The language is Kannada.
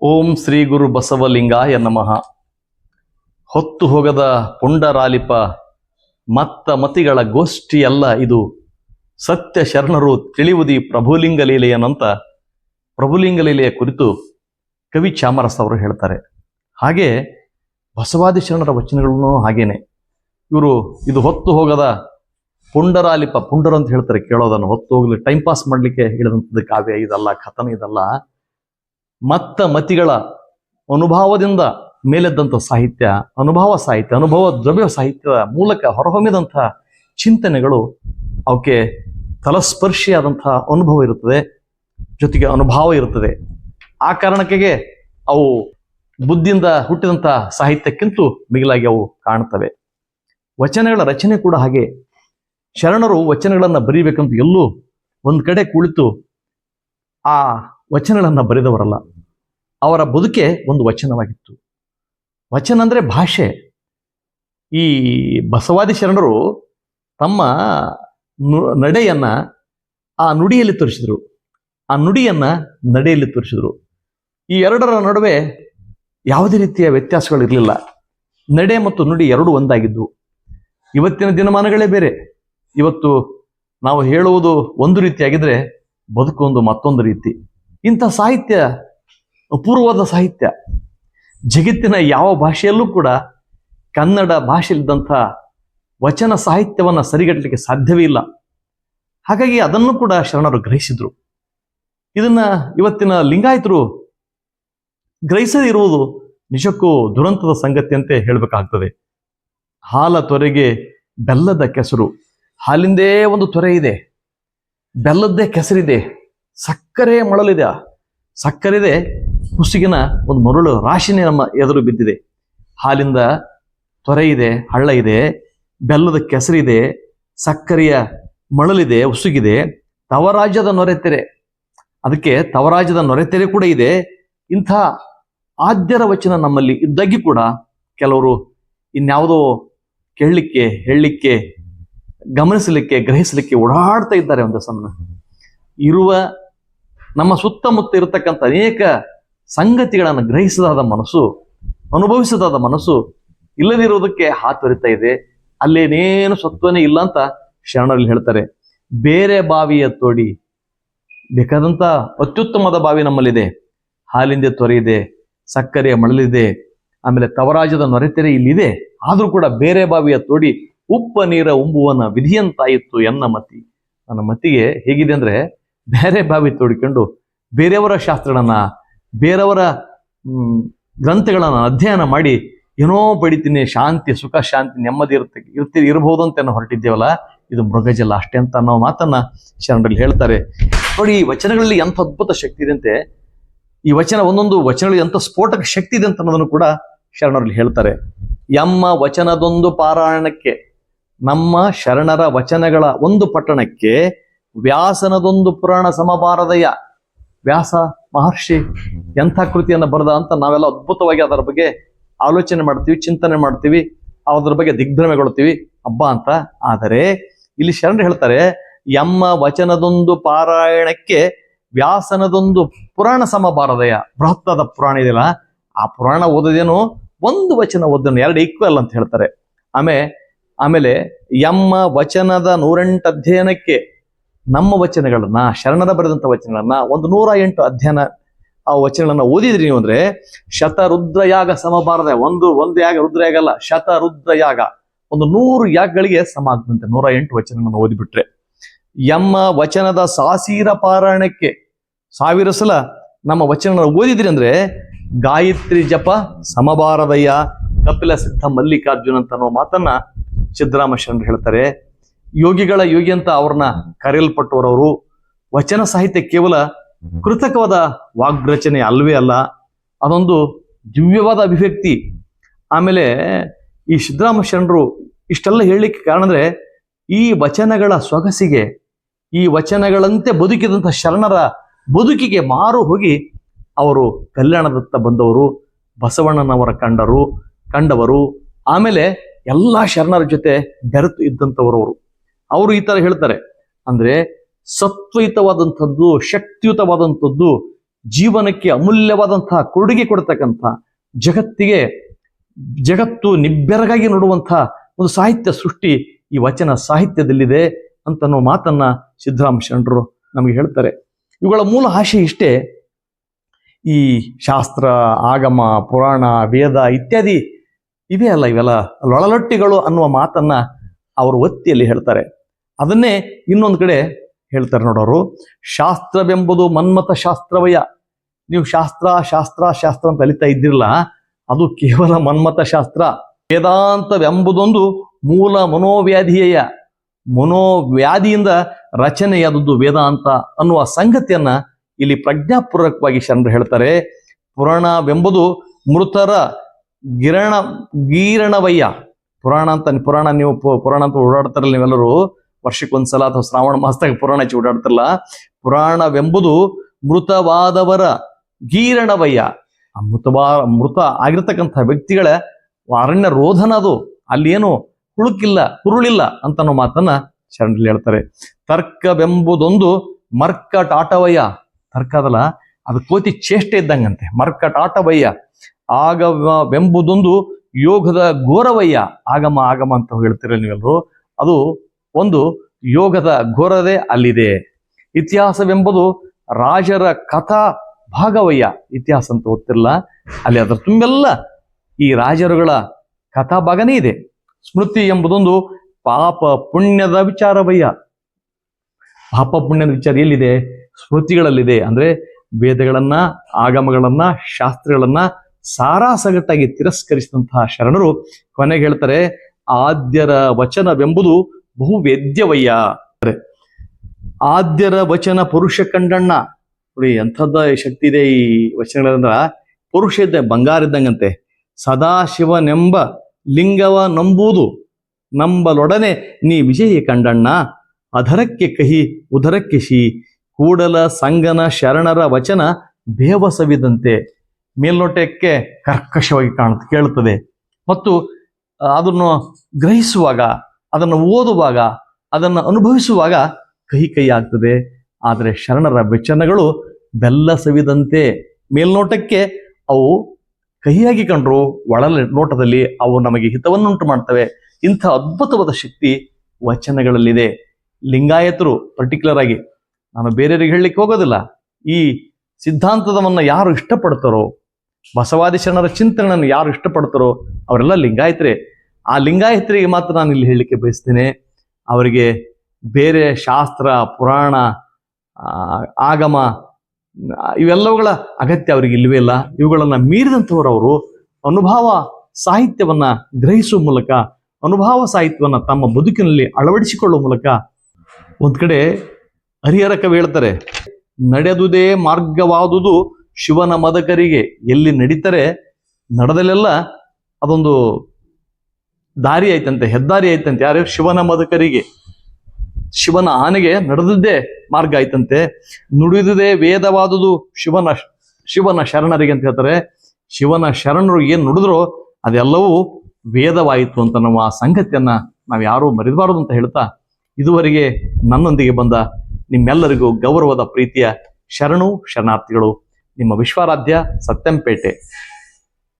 ಓಂ ಶ್ರೀ ಗುರು ಬಸವಲಿಂಗಾಯ ನಮಃ. ಹೊತ್ತು ಹೋಗದ ಪುಂಡರಾಲಿಪ ಮತ್ತ ಮತಿಗಳ ಗೋಷ್ಠಿಯಲ್ಲ ಇದು. ಸತ್ಯ ಶರಣರು ತಿಳಿವುದಿ ಪ್ರಭುಲಿಂಗ ಲೀಲೆಯನ್ನಂತ ಪ್ರಭುಲಿಂಗ ಲೀಲೆಯ ಕುರಿತು ಕವಿ ಚಾಮರಸ್ ಅವರು ಹೇಳ್ತಾರೆ. ಹಾಗೆ ಬಸವಾದಿ ಶರಣರ ವಚನಗಳನ್ನು ಹಾಗೇನೆ. ಇವರು ಇದು ಹೊತ್ತು ಹೋಗದ ಪುಂಡರಾಲಿಪ ಪುಂಡರು ಅಂತ ಹೇಳ್ತಾರೆ. ಕೇಳೋದನ್ನು ಹೊತ್ತು ಹೋಗಲಿ ಟೈಮ್ ಪಾಸ್ ಮಾಡ್ಲಿಕ್ಕೆ ಹೇಳಿದಂಥದ್ದು ಕಾವ್ಯ ಇದಲ್ಲ, ಕಥನ ಇದಲ್ಲ. ಮತ್ತ ಮತಿಗಳ ಅನುಭವದಿಂದ ಮೇಲೆದ್ದಂಥ ಸಾಹಿತ್ಯ, ಅನುಭವ ಸಾಹಿತ್ಯ, ಅನುಭವ ದ್ರವ್ಯ ಸಾಹಿತ್ಯದ ಮೂಲಕ ಹೊರಹೊಮ್ಮಿದಂಥ ಚಿಂತನೆಗಳು ಅವಕ್ಕೆ ತಲಸ್ಪರ್ಶಿಯಾದಂಥ ಅನುಭವ ಇರುತ್ತದೆ, ಜೊತೆಗೆ ಅನುಭವ ಇರುತ್ತದೆ. ಆ ಕಾರಣಕ್ಕೆ ಅವು ಬುದ್ಧಿಯಿಂದ ಹುಟ್ಟಿದಂಥ ಸಾಹಿತ್ಯಕ್ಕಿಂತ ಮಿಗಿಲಾಗಿ ಅವು ಕಾಣುತ್ತವೆ. ವಚನಗಳ ರಚನೆ ಕೂಡ ಹಾಗೆ. ಶರಣರು ವಚನಗಳನ್ನು ಬರೀಬೇಕಂತ ಎಲ್ಲೂ ಒಂದು ಕಡೆ ಕುಳಿತು ಆ ವಚನಗಳನ್ನು ಬರೆದವರಲ್ಲ. ಅವರ ಬದುಕೆ ಒಂದು ವಚನವಾಗಿತ್ತು. ವಚನ ಅಂದರೆ ಭಾಷೆ. ಈ ಬಸವಾದಿ ಶರಣರು ತಮ್ಮ ನಡೆಯನ್ನ ಆ ನುಡಿಯಲ್ಲಿ ತೋರಿಸಿದರು. ಆ ನುಡಿಯನ್ನ ನಡೆಯಲ್ಲಿ ತೋರಿಸಿದರು. ಈ ಎರಡರ ನಡುವೆ ಯಾವುದೇ ರೀತಿಯ ವ್ಯತ್ಯಾಸಗಳು ಇರಲಿಲ್ಲ ನಡೆ ಮತ್ತು ನುಡಿ ಎರಡು ಒಂದಾಗಿದ್ದು. ಇವತ್ತಿನ ದಿನಮಾನಗಳೇ ಬೇರೆ. ಇವತ್ತು ನಾವು ಹೇಳುವುದು ಒಂದು ರೀತಿಯಾಗಿದ್ರೆ ಬದುಕೊಂದು ಮತ್ತೊಂದು ರೀತಿ. ಇಂಥ ಸಾಹಿತ್ಯ ಅಪೂರ್ವವಾದ ಸಾಹಿತ್ಯ. ಜಗತ್ತಿನ ಯಾವ ಭಾಷೆಯಲ್ಲೂ ಕೂಡ ಕನ್ನಡ ಭಾಷೆಯಲ್ಲಿದ್ದಂಥ ವಚನ ಸಾಹಿತ್ಯವನ್ನು ಸರಿಗಟ್ಟಲಿಕ್ಕೆ ಸಾಧ್ಯವೇ ಇಲ್ಲ. ಹಾಗಾಗಿ ಅದನ್ನು ಕೂಡ ಶರಣರು ಗ್ರಹಿಸಿದ್ರು. ಇದನ್ನ ಇವತ್ತಿನ ಲಿಂಗಾಯತರು ಗ್ರಹಿಸದೇ ಇರುವುದು ನಿಜಕ್ಕೂ ದುರಂತದ ಸಂಗತಿ ಅಂತ ಹೇಳಬೇಕಾಗ್ತದೆ. ಹಾಲ ತೊರೆಗೆ ಬೆಲ್ಲದ ಕೆಸರು. ಹಾಲಿಂದೇ ಒಂದು ತೊರೆ ಇದೆ. ಬೆಲ್ಲದ್ದೇ ಕೆಸರಿದೆ. ಸಕ್ಕರೆ ಮಳಲಿದೆ. ಸಕ್ಕರೆದೆ ಹುಸುಗಿನ ಒಂದು ಮರುಳು ರಾಶಿನೇ ನಮ್ಮ ಎದುರು ಬಿದ್ದಿದೆ. ಹಾಲಿಂದ ತೊರೆ ಇದೆ, ಹಳ್ಳ ಇದೆ, ಬೆಲ್ಲದ ಕೆಸರಿದೆ ಸಕ್ಕರೆಯ ಮಳಲಿದೆ, ಉಸುಗಿದೆ. ತವರಾಜ್ಯದ ನೊರೆತೆರೆ ಅದಕ್ಕೆ ತವರಾಜ್ಯದ ನೊರೆತೆರೆ ಕೂಡ ಇದೆ. ಇಂಥ ಆದ್ಯರ ವಚನ ನಮ್ಮಲ್ಲಿ ಇದ್ದಾಗಿ ಕೂಡ ಕೆಲವರು ಇನ್ಯಾವುದೋ ಕೇಳಲಿಕ್ಕೆ, ಹೇಳಲಿಕ್ಕೆ, ಗಮನಿಸಲಿಕ್ಕೆ, ಗ್ರಹಿಸಲಿಕ್ಕೆ ಓಡಾಡ್ತಾ ಇದ್ದಾರೆ ಒಂದು ಸಣ್ಣ ಇರುವ ನಮ್ಮ ಸುತ್ತಮುತ್ತ ಇರತಕ್ಕಂಥ ಅನೇಕ ಸಂಗತಿಗಳನ್ನು ಗ್ರಹಿಸದಾದ ಮನಸ್ಸು, ಅನುಭವಿಸದಾದ ಮನಸ್ಸು ಇಲ್ಲದಿರುವುದಕ್ಕೆ ಹಾತೊರಿತಾ ಇದೆ. ಅಲ್ಲೇನೇನು ಸತ್ವನೇ ಇಲ್ಲ ಅಂತ ಶರಣರಲ್ಲಿ ಹೇಳ್ತಾರೆ. ಬೇರೆ ಬಾವಿಯ ತೋಡಿ ಬೇಕಾದಂಥ ಅತ್ಯುತ್ತಮದ ಬಾವಿ ನಮ್ಮಲ್ಲಿದೆ. ಹಾಲಿಂದ ತೊರೆ ಇದೆ ಸಕ್ಕರೆಯ ಮಳಲಿದೆ, ಆಮೇಲೆ ತವರಾಜದ ನೊರೆತೆರೆ ಇಲ್ಲಿದೆ. ಆದರೂ ಕೂಡ ಬೇರೆ ಬಾವಿಯ ತೋಡಿ, ಉಪ್ಪ ನೀರ ಉಂಬುವನ ವಿಧಿಯಂತಾಯಿತ್ತು ಎನ್ನ ಮತಿ. ನನ್ನ ಮತಿಗೆ ಹೇಗಿದೆ ಅಂದರೆ, ಬೇರೆ ಬಾವಿ ತೋಡಿಕೊಂಡು ಬೇರೆಯವರ ಶಾಸ್ತ್ರಗಳನ್ನ ಬೇರೆಯವರ ಗ್ರಂಥಗಳನ್ನು ಅಧ್ಯಯನ ಮಾಡಿ ಏನೋ ಪಡಿತೀನಿ, ಶಾಂತಿ, ಸುಖ, ಶಾಂತಿ, ನೆಮ್ಮದಿ ಇರುತ್ತೆ, ಇರ್ತಿ ಇರಬಹುದು ಅಂತ ನಾವು ಹೊರಟಿದ್ದೇವಲ್ಲ, ಇದು ಮೃಗಜಲ ಅಷ್ಟೇ ಅಂತ ಅನ್ನೋ ಮಾತನ್ನ ಶರಣರಲ್ಲಿ ಹೇಳ್ತಾರೆ. ನೋಡಿ, ಈ ವಚನಗಳಲ್ಲಿ ಎಂಥ ಅದ್ಭುತ ಶಕ್ತಿ ಇದೆ ಅಂತೆ, ಈ ವಚನ ಒಂದೊಂದು ವಚನಗಳಲ್ಲಿ ಎಂಥ ಸ್ಫೋಟಕ ಶಕ್ತಿ ಇದೆ ಅಂತ ಅನ್ನೋದನ್ನು ಕೂಡ ಶರಣರಲ್ಲಿ ಹೇಳ್ತಾರೆ. ಎಮ್ಮ ವಚನದೊಂದು ಪಾರಾಯಣಕ್ಕೆ, ನಮ್ಮ ಶರಣರ ವಚನಗಳ ಒಂದು ಪಟ್ಟಣಕ್ಕೆ ವ್ಯಾಸನದೊಂದು ಪುರಾಣ ಸಮಬಾರದಯ ವ್ಯಾಸ, ಮಹರ್ಷಿ ಎಂಥ ಕೃತಿಯನ್ನು ಬರೆದ ಅಂತ ನಾವೆಲ್ಲ ಅದ್ಭುತವಾಗಿ ಅದರ ಬಗ್ಗೆ ಆಲೋಚನೆ ಮಾಡ್ತೀವಿ, ಚಿಂತನೆ ಮಾಡ್ತೀವಿ, ಅದ್ರ ಬಗ್ಗೆ ದಿಗ್ಭ್ರಮೆಗೊಳ್ತೀವಿ. ಹಬ್ಬ ಅಂತ. ಆದರೆ ಇಲ್ಲಿ ಶರಣರು ಹೇಳ್ತಾರೆ ಎಮ್ಮ ವಚನದೊಂದು ಪಾರಾಯಣಕ್ಕೆ ವ್ಯಾಸನದೊಂದು ಪುರಾಣ ಸಮಬಾರದಯ ಬೃಹತ್ತಾದ ಪುರಾಣ ಇದೆಯಲ್ಲ, ಆ ಪುರಾಣ ಓದೋದೇನು? ಒಂದು ವಚನ ಓದೋನು ಎರಡು ಈಕ್ವಲ್ ಅಂತ ಹೇಳ್ತಾರೆ. ಆಮೇ, ಆಮೇಲೆ ಎಮ್ಮ ವಚನದ ನೂರೆಂಟು ಅಧ್ಯಯನಕ್ಕೆ ನಮ್ಮ ವಚನಗಳನ್ನ ಶರಣರ ಬರೆದಂತ ವಚನಗಳನ್ನ, ಒಂದು ನೂರ ಎಂಟು ಅಧ್ಯಯನ ಆ ವಚನಗಳನ್ನ ಓದಿದ್ರಿ ನೀವು ಅಂದ್ರೆ, ಶತರುದ್ರಯಾಗ ಸಮಬಾರದ, ಒಂದು ಒಂದು ಯಾಗ ರುದ್ರ ಅಲ್ಲ, ಶತರುದ್ರಯಾಗ, ಒಂದು ನೂರು ಯಾಗಗಳಿಗೆ ಸಮ ಆಗ್ತಂತೆ ನೂರ ಎಂಟು ವಚನಗಳನ್ನು ಓದಿಬಿಟ್ರೆ. ಎಮ್ಮ ವಚನದ ಸಾಸೀರ ಪಾರಾಯಣಕ್ಕೆ ಸಾವಿರ ಸಲ ನಮ್ಮ ವಚನ ಓದಿದ್ರಿ ಅಂದ್ರೆ, ಗಾಯತ್ರಿ ಜಪ ಸಮಬಾರದಯ್ಯ, ಕಪಿಲ ಸಿದ್ಧ ಮಲ್ಲಿಕಾರ್ಜುನ ಅಂತ ಅನ್ನೋ ಮಾತನ್ನ ಸಿದ್ದರಾಮ ಶರಣರು ಹೇಳ್ತಾರೆ. ಯೋಗಿಗಳ ಯೋಗಿ ಅಂತ ಅವ್ರನ್ನ ಕರೆಯಲ್ಪಟ್ಟವರವರು ವಚನ ಸಾಹಿತ್ಯ ಕೇವಲ ಕೃತಕವಾದ ವಾಗ್ರಚನೆ ಅಲ್ವೇ ಅಲ್ಲ ಅದೊಂದು ದಿವ್ಯವಾದ ಅಭಿವ್ಯಕ್ತಿ. ಆಮೇಲೆ ಈ ಸಿದ್ದರಾಮ ಶರಣರು ಇಷ್ಟೆಲ್ಲ ಹೇಳಲಿಕ್ಕೆ ಕಾರಣ ಅಂದ್ರೆ ಈ ವಚನಗಳ ಸೊಗಸಿಗೆ ಈ ವಚನಗಳಂತೆ ಬದುಕಿದಂಥ ಶರಣರ ಬದುಕಿಗೆ ಮಾರು ಹೋಗಿ ಅವರು ಕಲ್ಯಾಣದತ್ತ ಬಂದವರು ಬಸವಣ್ಣನವರ ಕಂಡರು ಕಂಡವರು ಆಮೇಲೆ ಎಲ್ಲ ಶರಣರ ಜೊತೆ ಬೆರೆತು ಇದ್ದಂಥವರು ಅವರು. ಅವರು ಈ ತರ ಹೇಳ್ತಾರೆ. ಅಂದ್ರೆ ಸತ್ವಯುತವಾದಂಥದ್ದು, ಶಕ್ತಿಯುತವಾದಂಥದ್ದು, ಜೀವನಕ್ಕೆ ಅಮೂಲ್ಯವಾದಂತಹ ಕೊಡುಗೆ ಕೊಡ್ತಕ್ಕಂಥ ಜಗತ್ತಿಗೆ, ಜಗತ್ತು ನಿಬ್ಬೆರಗಾಗಿ ನೋಡುವಂತಹ ಒಂದು ಸಾಹಿತ್ಯ ಸೃಷ್ಟಿ ಈ ವಚನ ಸಾಹಿತ್ಯದಲ್ಲಿದೆ ಅಂತ ಅನ್ನೋ ಮಾತನ್ನ ಸಿದ್ದರಾಮ ಶರಣರು ನಮಗೆ ಹೇಳ್ತಾರೆ. ಇವುಗಳ ಮೂಲ ಆಶೆ ಇಷ್ಟೇ. ಈ ಶಾಸ್ತ್ರ, ಆಗಮ, ಪುರಾಣ, ವೇದ ಇತ್ಯಾದಿ ಇವೆ ಅಲ್ಲ ಇವೆಲ್ಲ ಲೊಳಲೊಟ್ಟಿಗಳು ಅನ್ನುವ ಮಾತನ್ನ ಅವರು ಒತ್ತಿಯಲ್ಲಿ ಹೇಳ್ತಾರೆ. ಅದನ್ನೇ ಇನ್ನೊಂದು ಕಡೆ ಹೇಳ್ತಾರೆ ನೋಡೋರು ಶಾಸ್ತ್ರವೆಂಬುದು ಮನ್ಮಥ ಶಾಸ್ತ್ರವಯ ನೀವು ಶಾಸ್ತ್ರ ಶಾಸ್ತ್ರ ಶಾಸ್ತ್ರ ಅಂತ ಅಲಿತಾ ಇದ್ದಿರಲ್ಲ, ಅದು ಕೇವಲ ಮನ್ಮಥ ಶಾಸ್ತ್ರ. ವೇದಾಂತವೆಂಬುದೊಂದು ಮೂಲ ಮನೋವ್ಯಾಧಿಯ ಮನೋವ್ಯಾಧಿಯಿಂದ ರಚನೆಯಾದದ್ದು ವೇದಾಂತ ಅನ್ನುವ ಸಂಗತಿಯನ್ನ ಇಲ್ಲಿ ಪ್ರಜ್ಞಾಪೂರ್ವಕವಾಗಿ ಶರಣರು ಹೇಳ್ತಾರೆ. ಪುರಾಣವೆಂಬುದು ಮೃತರ ಗಿರಣ, ಗೀರಣವಯ್ಯ. ಪುರಾಣ ಅಂತ, ಪುರಾಣ ನೀವು ಪುರಾಣ ಅಂತ ಓಡಾಡ್ತಾರಲ್ಲ ನೀವೆಲ್ಲರೂ. ವರ್ಷಕ್ಕೊಂದ್ಸಲ ಅಥವಾ ಶ್ರಾವಣ ಮಾಸದಾಗ ಪುರಾಣ ಹಚ್ಚಿ ಓಡಾಡ್ತಾರಲ್ಲ, ಪುರಾಣವೆಂಬುದು ಮೃತವಾದವರ ಗೀರಣವಯ್ಯ ಆ ಮೃತವಾ ಮೃತ ಆಗಿರ್ತಕ್ಕಂಥ ವ್ಯಕ್ತಿಗಳ ಅರಣ್ಯ ರೋಧನ ಅದು. ಅಲ್ಲೇನು ಹುಳುಕಿಲ್ಲ, ಹುರುಳಿಲ್ಲ ಅಂತ ಅನ್ನೋ ಮಾತನ್ನ ಶರಣರಲ್ಲಿ ಹೇಳ್ತಾರೆ. ತರ್ಕವೆಂಬುದೊಂದು ಮರ್ಕಟಾಟವಯ್ಯ. ತರ್ಕ ಅದಲ್ಲ, ಅದು ಕೋತಿ ಚೇಷ್ಟೆ ಇದ್ದಂಗಂತೆ. ಮರ್ಕಟಾಟವಯ್ಯ. ಆಗವೆಂಬುದೊಂದು ಯೋಗದ ಘೋರವಯ್ಯ. ಆಗಮ ಆಗಮ ಅಂತ ಹೇಳ್ತೀರ ನೀವೆಲ್ಲರೂ ಅದು ಒಂದು ಯೋಗದ ಘೋರದೆ ಅಲ್ಲಿದೆ. ಇತಿಹಾಸವೆಂಬುದು ರಾಜರ ಕಥಾ ಭಾಗವಯ್ಯ. ಇತಿಹಾಸ ಅಂತ ಗೊತ್ತಿಲ್ಲ. ಅಲ್ಲಿ ಅದರ ತುಂಬೆಲ್ಲ ಈ ರಾಜರುಗಳ ಕಥಾ ಭಾಗನೇ ಇದೆ. ಸ್ಮೃತಿ ಎಂಬುದೊಂದು ಪಾಪ ಪುಣ್ಯದ ವಿಚಾರವಯ್ಯ. ಪಾಪ ಪುಣ್ಯದ ವಿಚಾರ ಎಲ್ಲಿದೆ? ಸ್ಮೃತಿಗಳಲ್ಲಿದೆ. ಅಂದ್ರೆ ವೇದಗಳನ್ನ, ಆಗಮಗಳನ್ನ, ಶಾಸ್ತ್ರಗಳನ್ನ ಸಾರಾಸಗಟ್ಟಾಗಿ ತಿರಸ್ಕರಿಸಿದಂತಹ ಶರಣರು ಕೊನೆಗೆ ಹೇಳ್ತಾರೆ, ಆದ್ಯರ ವಚನವೆಂಬುದು ಬಹು ವೇದ್ಯವಯ್ಯ ಅಂದ್ರೆ ಆದ್ಯರ ವಚನ ಪುರುಷ ಕಂಡಣ್ಣ. ನೋಡಿ, ಎಂಥದ್ದ ಶಕ್ತಿ ಇದೆ ಈ ವಚನಗಳಂದ್ರ. ಪುರುಷ ಇದ್ದ ಬಂಗಾರ ಇದ್ದಂಗಂತೆ. ಸದಾಶಿವನೆಂಬ ಲಿಂಗವ ನಂಬುವುದು ನಂಬಲೊಡನೆ ನೀ ವಿಜಯ ಕಂಡಣ್ಣ. ಅಧರಕ್ಕೆ ಕಹಿ, ಉದರಕ್ಕೆ ಶಿ. ಕೂಡಲ ಸಂಗನ ಶರಣರ ವಚನ ಬೇವಸವಿದಂತೆ. ಮೇಲ್ನೋಟಕ್ಕೆ ಕರ್ಕಶವಾಗಿ ಕಾಣುತ್ತೆ ಕೇಳುತ್ತದೆ. ಮತ್ತು ಅದನ್ನು ಗ್ರಹಿಸುವಾಗ ಅದನ್ನು ಓದುವಾಗ, ಅದನ್ನು ಅನುಭವಿಸುವಾಗ ಕಹಿ ಕೈ ಆಗ್ತದೆ. ಆದರೆ ಶರಣರ ವಚನಗಳು ಬೆಲ್ಲ ಸವಿದಂತೆ ಮೇಲ್ನೋಟಕ್ಕೆ ಅವು ಕಹಿಯಾಗಿ ಕಂಡ್ರು ಒಳ ನೋಟದಲ್ಲಿ ಅವು ನಮಗೆ ಹಿತವನ್ನುಂಟು ಮಾಡ್ತವೆ. ಇಂಥ ಅದ್ಭುತವಾದ ಶಕ್ತಿ ವಚನಗಳಲ್ಲಿದೆ. ಲಿಂಗಾಯತರು ಪರ್ಟಿಕ್ಯುಲರ್ ಆಗಿ, ನಾನು ಬೇರೆಯವರಿಗೆ ಹೇಳಲಿಕ್ಕೆ ಹೋಗೋದಿಲ್ಲ. ಈ ಸಿದ್ಧಾಂತದವನ್ನು ಯಾರು ಇಷ್ಟಪಡ್ತಾರೋ, ಬಸವಾದಿ ಶರಣರ ಚಿಂತನೆಯನ್ನು ಯಾರು ಇಷ್ಟಪಡ್ತಾರೋ, ಅವರೆಲ್ಲ ಲಿಂಗಾಯತರೇ. ಆ ಲಿಂಗಾಯತರಿಗೆ ಮಾತ್ರ ನಾನು ಇಲ್ಲಿ ಹೇಳಲಿಕ್ಕೆ ಬಯಸ್ತೇನೆ. ಅವರಿಗೆ ಬೇರೆ ಶಾಸ್ತ್ರ, ಪುರಾಣ ಆಗಮ, ಇವೆಲ್ಲವುಗಳ ಅಗತ್ಯ ಅವರಿಗೆ ಇಲ್ಲವೇ ಇಲ್ಲ. ಇವುಗಳನ್ನು ಮೀರಿದಂಥವರು ಅವರು ಅನುಭವ ಸಾಹಿತ್ಯವನ್ನ ಗ್ರಹಿಸುವ ಮೂಲಕ, ಅನುಭವ ಸಾಹಿತ್ಯವನ್ನ ತಮ್ಮ ಬದುಕಿನಲ್ಲಿ ಅಳವಡಿಸಿಕೊಳ್ಳುವ ಮೂಲಕ ಒಂದು ಕಡೆ ಹರಿಹರ ಕವಿ ಹೇಳ್ತಾರೆ, ನಡೆದುದೇ ಮಾರ್ಗವಾದುದು ಶಿವನ ಮದಕರಿಗೆ. ಎಲ್ಲಿ ನಡೀತಾರೆ ನಡೆದಲೆಲ್ಲ ಅದೊಂದು ದಾರಿ ಐತಂತೆ, ಹೆದ್ದಾರಿ ಐತಂತೆ. ಯಾರು ಶಿವನ ಮದಕರಿಗೆ, ಶಿವನ ಆನೆಗೆ ನಡೆದದ್ದೇ ಮಾರ್ಗ ಐತಂತೆ. ನುಡಿದುದೇ ವೇದವಾದುದು ಶಿವನ ಶಿವನ ಶರಣರಿಗೆ ಅಂತ ಹೇಳ್ತಾರೆ. ಶಿವನ ಶರಣರು ಏನು ನುಡಿದ್ರು, ಅದೆಲ್ಲವೂ ವೇದವಾಯಿತು ಅಂತ ನಾವು ಆ ಸಂಗತಿಯನ್ನ ನಾವು ಯಾರೂ ಮರಿಬಾರದು ಅಂತ ಹೇಳ್ತಾ, ಇದುವರೆಗೆ ನನ್ನೊಂದಿಗೆ ಬಂದ ನಿಮ್ಮೆಲ್ಲರಿಗೂ ಗೌರವದ ಪ್ರೀತಿಯ ಶರಣು ಶರಣಾರ್ಥಿಗಳು ನಿಮ್ಮ ವಿಶ್ವಾರಾಧ್ಯ ಸತ್ಯಂಪೇಟೆ.